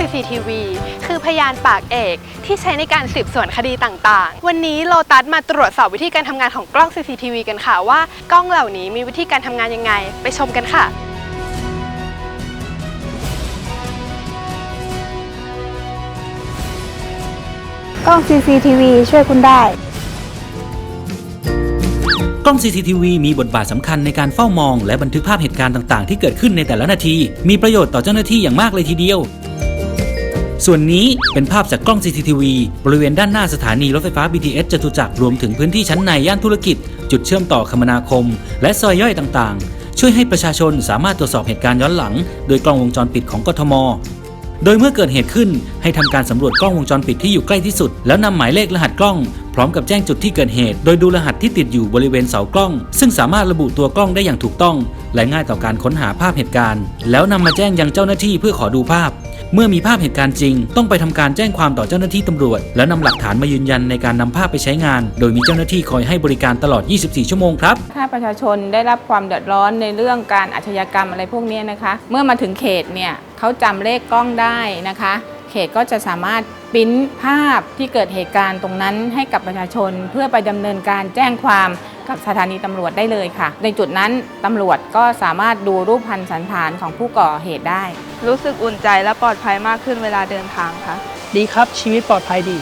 CCTV คือพยานปากเอกที่ใช้ในการสืบสวนคดีต่างๆ วันนี้โลตัสมาตรวจสอบวิธีการทำงานของกล้อง CCTV กันค่ะว่ากล้องเหล่านี้มีวิธีการทำงานยังไง ไปชมกันค่ะกล้อง CCTV ช่วยคุณได้ กล้อง CCTV มีบทบาทสำคัญในการเฝ้ามอง และบันทึกภาพเหตุการณ์ต่างๆ ที่เกิดขึ้นในแต่ละนาที มีประโยชน์ต่อเจ้าหน้าที่อย่างมากเลยทีเดียว ส่วนนี้เป็นภาพจากกล้อง CCTV บริเวณด้านหน้าสถานีรถไฟฟ้า BTS จตุจักรรวมถึงพื้นที่ชั้นในย่านธุรกิจ จุดเชื่อมต่อคมนาคม และซอยย่อยต่างๆ ช่วยให้ประชาชนสามารถตรวจสอบเหตุการณ์ย้อนหลัง โดยกล้องวงจรปิดของกทม โดยเมื่อเกิดเหตุขึ้นให้ทำการสำรวจกล้องวงจรปิดที่อยู่ใกล้ที่สุด แล้วนำหมายเลขรหัสกล้อง พร้อมกับแจ้งจุดที่เกิดเหตุ โดยดูรหัสที่ติดอยู่บริเวณเสากล้อง ซึ่งสามารถระบุตัวกล้องได้อย่างถูกต้อง และง่ายต่อการค้นหาภาพเหตุการณ์ แล้วนำมาแจ้งยังเจ้าหน้าที่เพื่อขอดูภาพ เมื่อมีภาพเหตุการณ์จริง ต้องไปทำการแจ้งความต่อเจ้าหน้าที่ตำรวจ แล้วนำหลักฐานมายืนยันในการนำภาพไปใช้งาน โดยมีเจ้าหน้าที่คอยให้บริการตลอด 24 ชั่วโมงครับ ถ้าประชาชนได้รับความเดือดร้อนในเรื่องการอาชญากรรมอะไรพวกนี้นะคะ เมื่อมาถึงเขตเนี่ยเขาจำเลขกล้องได้นะคะ เขตก็จะสามารถปิ้นภาพที่เกิดเหตุการณ์ตรงนั้นให้กับประชาชน เพื่อไปดำเนินการแจ้งความ กับสถานีตำรวจได้เลยค่ะ ในจุดนั้นตำรวจก็สามารถดูรูปพันสันฐานของผู้ก่อเหตุได้ รู้สึกอุ่นใจและปลอดภัยมากขึ้นเวลาเดินทางค่ะ ดีครับชีวิตปลอดภัยดี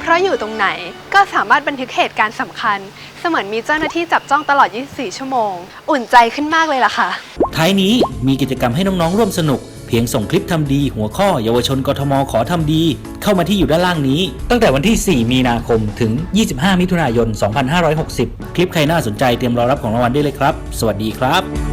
เพราะอยู่ตรงไหนก็สามารถบันทึกเหตุการณ์สำคัญ เสมือนมีเจ้าหน้าที่จับจ้องตลอด 24 ชั่วโมง อุ่นใจขึ้นมากเลยล่ะค่ะ ท้ายนี้มีกิจกรรมให้น้องๆร่วมสนุก เพียงส่งคลิปทำดีหัวข้อเยาวชนกทมขอทำดี เข้ามาที่อยู่ด้านล่างนี้ ตั้งแต่วันที่ 4 มีนาคมถึง 25 มิถุนายน 2560 คลิปใครน่าสนใจเตรียมรอรับของรางวัลได้เลยครับ สวัสดีครับ